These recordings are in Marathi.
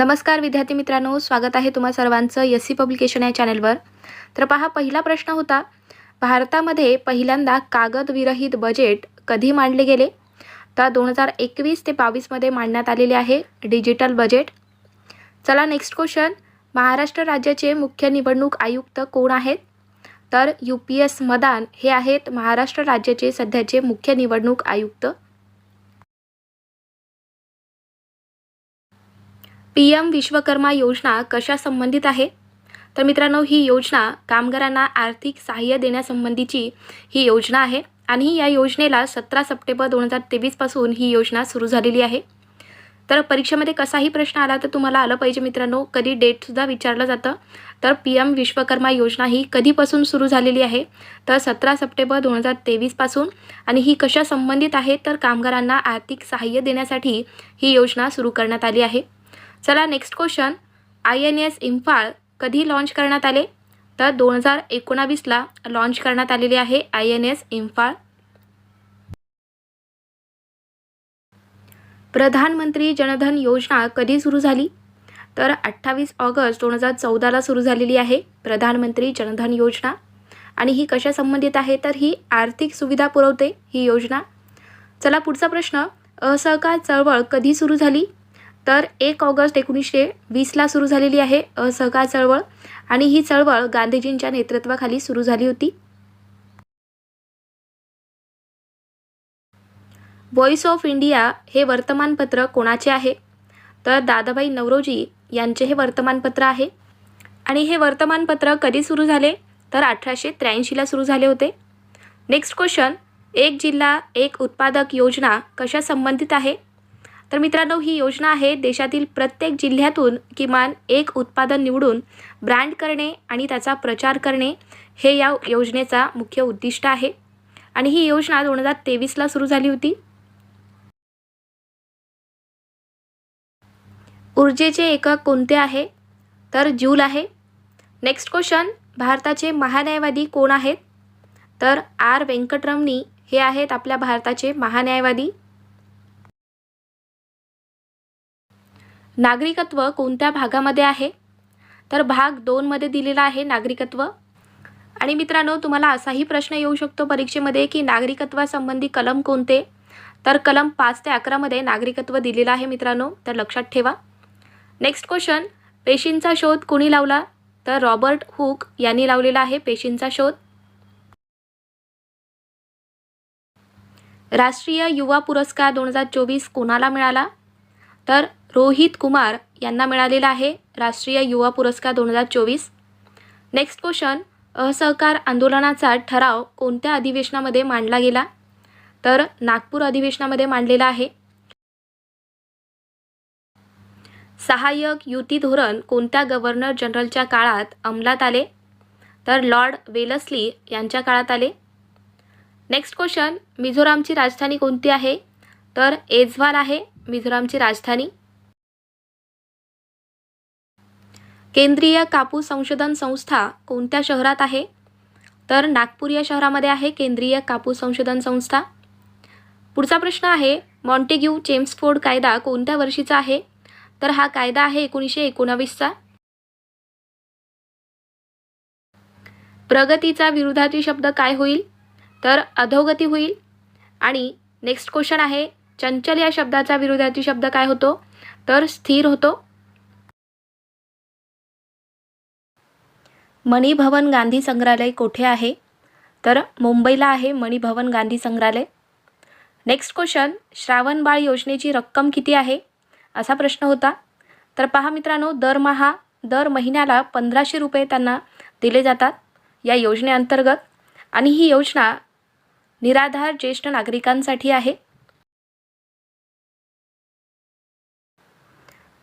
नमस्कार विद्यार्थी मित्रांनो स्वागत आहे तुम्हा सर्वांचं एस सी पब्लिकेशन या चॅनलवर. तर पहा पहिला प्रश्न होता भारतामध्ये पहिल्यांदा कागदविरहित बजेट कधी मांडले गेले? तर दोन हजार एकवीस ते बावीसमध्ये मांडण्यात आलेले आहे डिजिटल बजेट. चला नेक्स्ट क्वेश्चन महाराष्ट्र राज्याचे मुख्य निवडणूक आयुक्त कोण आहेत? तर यू पी एस मदान हे आहेत महाराष्ट्र राज्याचे सध्याचे मुख्य निवडणूक आयुक्त पी एम विश्वकर्मा योजना कशा संबंधित आहे? तर मित्रांनो ही योजना कामगारांना आर्थिक सहाय्य देण्यासंबंधीची ही योजना आहे आणि या योजनेला सतरा सप्टेंबर दोन हजार तेवीसपासून ही योजना सुरू झालेली आहे. तर परीक्षेमध्ये कसाही प्रश्न आला तर तुम्हाला आलं पाहिजे मित्रांनो कधी डेटसुद्धा विचारलं जातं. तर पी एम विश्वकर्मा योजना ही कधीपासून सुरू झालेली आहे? तर सतरा सप्टेंबर दोन हजार तेवीसपासून आणि ही कशा संबंधित आहे? तर कामगारांना आर्थिक सहाय्य देण्यासाठी ही योजना सुरू करण्यात आली आहे. चला next question I N S Imphal कधी लॉन्च करण्यात आले? तर दोन हजार एकोणावीसला लॉन्च करण्यात आलेले आहे आय एन एस इम्फाळ प्रधानमंत्री जनधन योजना कधी सुरू झाली? तर अठ्ठावीस ऑगस्ट दोन हजार चौदाला सुरू झालेली आहे प्रधानमंत्री जनधन योजना. आणि ही कशा संबंधित आहे? तर ही आर्थिक सुविधा पुरवते ही योजना. चला पुढचा प्रश्न. असहकार चळवळ कधी सुरू झाली? तर एक ऑगस्ट एकोणीसशे वीसला सुरू झालेली आहे असहकार चळवळ आणि ही चळवळ गांधीजींच्या नेतृत्वाखाली सुरू झाली होती. व्हॉइस ऑफ इंडिया हे वर्तमानपत्र कोणाचे आहे? तर दादाबाई नवरोजी यांचे हे वर्तमानपत्र आहे. आणि हे वर्तमानपत्र कधी सुरू झाले? तर अठराशे त्र्याऐंशीला सुरू झाले होते. नेक्स्ट क्वेश्चन एक जिल्हा एक उत्पादक योजना कशा संबंधित आहे? तर मित्रांनो ही योजना आहे देशातील प्रत्येक जिल्ह्यातून किमान एक उत्पादन निवडून ब्रँड करणे आणि त्याचा प्रचार करणे हे या योजनेचा मुख्य उद्दिष्ट आहे. आणि ही योजना दोन हजार तेवीसला सुरू झाली होती. ऊर्जेचे एकक कोणते आहे? तर जूल आहे. नेक्स्ट क्वेश्चन भारताचे महान्यायवादी कोण आहेत? तर आर व्यंकटरमणी हे आहेत आपल्या भारताचे महान्यायवादी. नागरिकत्व कोणत्या भागामध्ये आहे? तर भाग दोनमध्ये दिलेला आहे नागरिकत्व. आणि मित्रांनो तुम्हाला असाही प्रश्न येऊ शकतो परीक्षेमध्ये की नागरिकत्वासंबंधी कलम कोणते? तर कलम पाच ते अकरामध्ये नागरिकत्व दिलेलं आहे मित्रांनो तर लक्षात ठेवा. नेक्स्ट क्वेश्चन पेशींचा शोध कोणी लावला? तर रॉबर्ट हुक यांनी लावलेला आहे पेशींचा शोध. राष्ट्रीय युवा पुरस्कार दोन हजार चोवीस कोणाला मिळाला? तर रोहित कुमार यांना मिळालेला आहे राष्ट्रीय युवा पुरस्कार दोन हजार चोवीस. नेक्स्ट क्वेश्चन असहकार आंदोलनाचा ठराव कोणत्या अधिवेशनामध्ये मांडला गेला? तर नागपूर अधिवेशनामध्ये मांडलेला आहे. सहाय्यक युती धोरण कोणत्या गव्हर्नर जनरलच्या काळात अंमलात आले? तर लॉर्ड वेलसली यांच्या काळात आले. नेक्स्ट क्वेश्चन मिझोरामची राजधानी कोणती आहे? तर एझवाल आहे मिझोरामची राजधानी. केंद्रीय कापूस संशोधन संस्था कोणत्या शहरात आहे? तर नागपूर या शहरामध्ये आहे केंद्रीय कापूस संशोधन संस्था. पुढचा प्रश्न आहे मॉन्टेग्यू चेम्सफोर्ड कायदा कोणत्या वर्षीचा आहे? तर हा कायदा आहे एकोणीसशे एकोणावीसचा. प्रगतीचा विरोधार्थी शब्द काय होईल? तर अधोगती होईल. आणि नेक्स्ट क्वेश्चन आहे चंचल या शब्दाचा विरोधार्थी शब्द काय होतो? तर स्थिर होतो. मणिभवन गांधी संग्रहालय कोठे आहे? तर मुंबईला आहे मणिभवन गांधी संग्रहालय. नेक्स्ट क्वेश्चन श्रावणबाळ योजनेची रक्कम किती आहे? असा प्रश्न होता. तर पहा मित्रांनो दरमहा दर महिन्याला पंधराशे रुपये त्यांना दिले जातात या योजनेअंतर्गत. आणि ही योजना निराधार ज्येष्ठ नागरिकांसाठी आहे.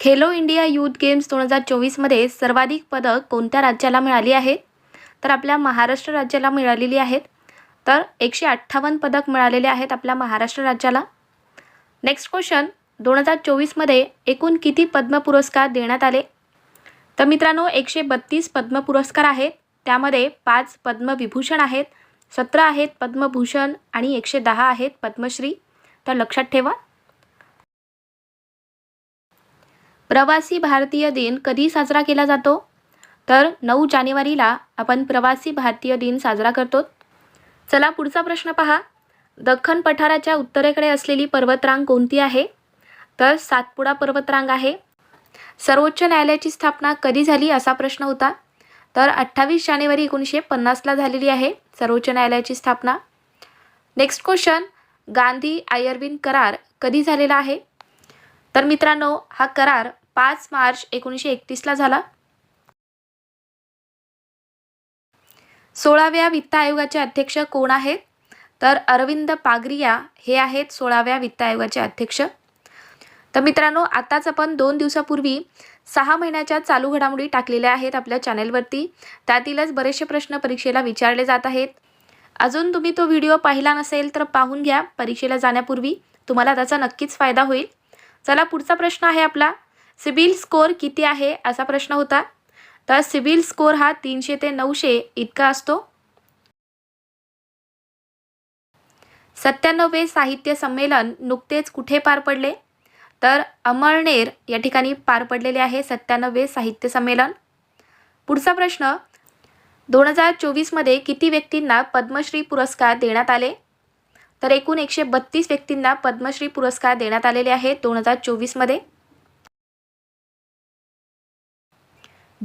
खेलो इंडिया यूथ गेम्स दोन हजार चोवीसमध्ये सर्वाधिक पदक कोणत्या राज्याला मिळाली आहेत? तर आपल्या महाराष्ट्र राज्याला मिळालेली आहेत. तर एकशे अठ्ठावन्न पदक मिळालेले आहेत आपल्या महाराष्ट्र राज्याला. नेक्स्ट क्वेश्चन दोन हजार चोवीसमध्ये एकूण किती पद्म पुरस्कार देण्यात आले? तर मित्रांनो एकशे बत्तीस पद्म पुरस्कार आहेत. त्यामध्ये पाच पद्मविभूषण आहेत सतरा आहेत पद्मभूषण आणि एकशे दहा आहेत पद्मश्री. तर लक्षात ठेवा. प्रवासी भारतीय दिन कधी साजरा केला जातो? तर नऊ जानेवारीला आपण प्रवासी भारतीय दिन साजरा करतो. चला पुढचा प्रश्न पहा. दख्खन पठाराच्या उत्तरेकडे असलेली पर्वतरांग कोणती आहे? तर सातपुडा पर्वतरांग आहे. सर्वोच्च न्यायालयाची स्थापना कधी झाली असा प्रश्न होता. तर अठ्ठावीस जानेवारी एकोणीसशे पन्नासला झालेली आहे सर्वोच्च न्यायालयाची स्थापना. Next question. गांधी आयर्विन करार कधी झालेला आहे? तर मित्रांनो हा करार पाच मार्च एकोणीसशे एकतीसला झाला. सोळाव्या वित्त आयोगाचे अध्यक्ष कोण आहेत? तर अरविंद पागरिया हे आहेत सोळाव्या वित्त आयोगाचे अध्यक्ष. तर मित्रांनो आताच आपण दोन दिवसापूर्वी सहा महिन्याच्या चालू घडामोडी टाकलेल्या आहेत आपल्या चॅनेलवरती. त्यातीलच बरेचसे प्रश्न परीक्षेला विचारले जात आहेत. अजून तुम्ही तो व्हिडिओ पाहिला नसेल तर पाहून घ्या परीक्षेला जाण्यापूर्वी. तुम्हाला त्याचा नक्कीच फायदा होईल. चला पुढचा प्रश्न आहे आपला. सिबिल स्कोअर किती आहे असा प्रश्न होता. तर सिबिल स्कोअर हा तीनशे ते नऊशे इतका असतो. सत्त्याण्णवे साहित्य संमेलन नुकतेच कुठे पार पडले? तर अमळनेर या ठिकाणी पार पडलेले आहे सत्त्याण्णवे साहित्य संमेलन. पुढचा प्रश्न दोन हजार चोवीसमध्ये किती व्यक्तींना पद्मश्री पुरस्कार देण्यात आले? तर एकूण एकशे बत्तीस व्यक्तींना पद्मश्री पुरस्कार देण्यात आलेले आहेत दोन हजार चोवीसमध्ये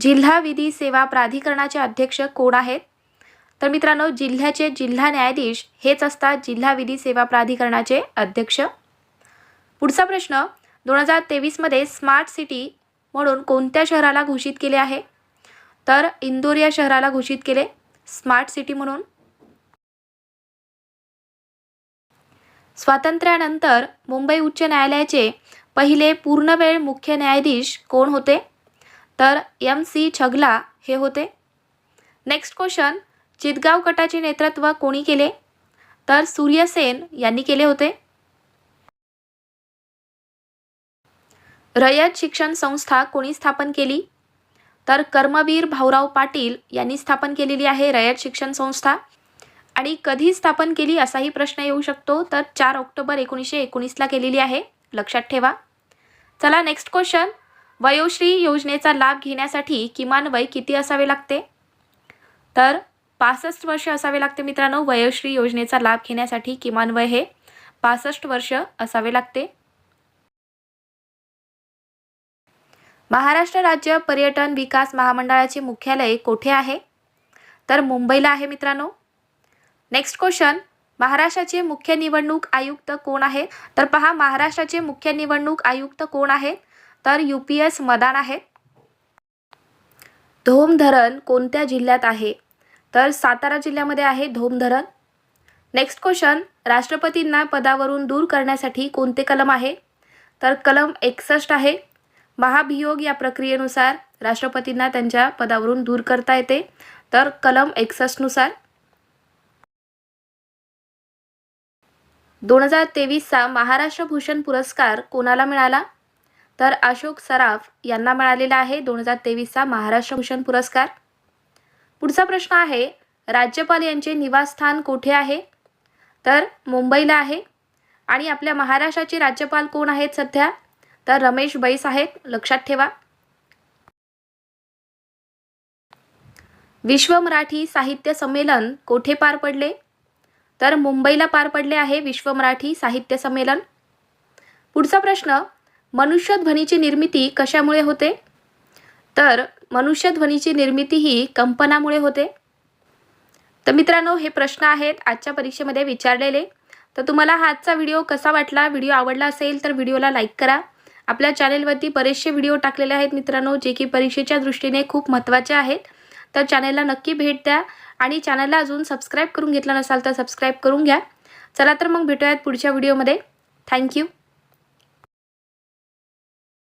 जिल्हा विधी सेवा प्राधिकरणाचे अध्यक्ष कोण आहेत? तर मित्रांनो जिल्ह्याचे जिल्हा न्यायाधीश हेच असतात जिल्हा विधी सेवा प्राधिकरणाचे अध्यक्ष. पुढचा प्रश्न दोन हजार तेवीसमध्ये स्मार्ट सिटी म्हणून कोणत्या शहराला घोषित केले आहे? तर इंदोर या शहराला घोषित केले. स्मार्ट सिटी म्हणून. स्वातंत्र्यानंतर मुंबई उच्च न्यायालयाचे पहिले पूर्णवेळ मुख्य न्यायाधीश कोण होते? तर एम सी छगला हे होते. नेक्स्ट क्वेश्चन चितगाव गटाचे नेतृत्व कोणी केले? तर सूर्यसेन यांनी केले होते. रयत शिक्षण संस्था कोणी स्थापन केली? तर कर्मवीर भाऊराव पाटील यांनी स्थापन केलेली आहे रयत शिक्षण संस्था. आणि कधी स्थापन केली असाही प्रश्न येऊ शकतो तर चार ऑक्टोबर एकोणीसशे एकोणीसला केलेली आहे. लक्षात ठेवा. चला नेक्स्ट क्वेश्चन वयोश्री योजनेचा लाभ घेण्यासाठी किमान वय किती असावे लागते? तर पासष्ट वर्ष असावे लागते मित्रांनो वयोश्री योजनेचा लाभ घेण्यासाठी किमान वय हे पासष्ट वर्ष असावे लागते. महाराष्ट्र राज्य पर्यटन विकास महामंडळाचे मुख्यालय कोठे आहे? तर मुंबईला आहे मित्रांनो. नेक्स्ट क्वेश्चन महाराष्ट्राचे मुख्य निवडणूक आयुक्त कोण आहेत? तर पहा महाराष्ट्राचे मुख्य निवडणूक आयुक्त कोण आहेत? तर यू पी एस मदान आहे. धोम धरण कोणत्या जिल्ह्यात आहे? तर सातारा जिल्ह्यामध्ये आहे धोम धरण नेक्स्ट क्वेश्चन राष्ट्रपतींना पदावरून दूर करण्यासाठी कोणते कलम आहे? तर कलम एकसष्ट आहे. महाभियोग या प्रक्रियेनुसार राष्ट्रपतींना त्यांच्या पदावरून दूर करता येते. तर कलम एकसष्टनुसार दोन हजार तेवीसचा महाराष्ट्र भूषण पुरस्कार कोणाला मिळाला? तर अशोक सराफ यांना मिळालेला आहे दोन हजार तेवीसचा महाराष्ट्र भूषण पुरस्कार. पुढचा प्रश्न आहे राज्यपाल यांचे निवासस्थान कोठे आहे? तर मुंबईला आहे. आणि आपल्या महाराष्ट्राचे राज्यपाल कोण आहेत सध्या? तर रमेश बैस आहेत लक्षात ठेवा. विश्व मराठी साहित्य संमेलन कोठे पार पडले? तर मुंबईला पार पडले आहे विश्व मराठी साहित्य संमेलन. पुढचा प्रश्न मनुष्यध्वनीची निर्मिती कशामुळे होते? तर मनुष्यध्वनीची निर्मिती ही कंपनामुळे होते. तर मित्रांनो हे प्रश्न आहेत आजच्या परीक्षेमध्ये विचारलेले. तर तुम्हाला हा आजचा व्हिडिओ कसा वाटला? व्हिडिओ आवडला असेल तर व्हिडिओला लाईक करा. आपल्या चॅनेलवरती बरेचसे व्हिडिओ टाकलेले आहेत मित्रांनो जे की परीक्षेच्या दृष्टीने खूप महत्त्वाचे आहेत. तर चॅनेलला नक्की भेट द्या आणि चॅनलला अजून सबस्क्राईब करून घेतला नसाल तर सबस्क्राईब करून घ्या. चला तर मग भेटूयात पुढच्या व्हिडिओमध्ये. थँक्यू.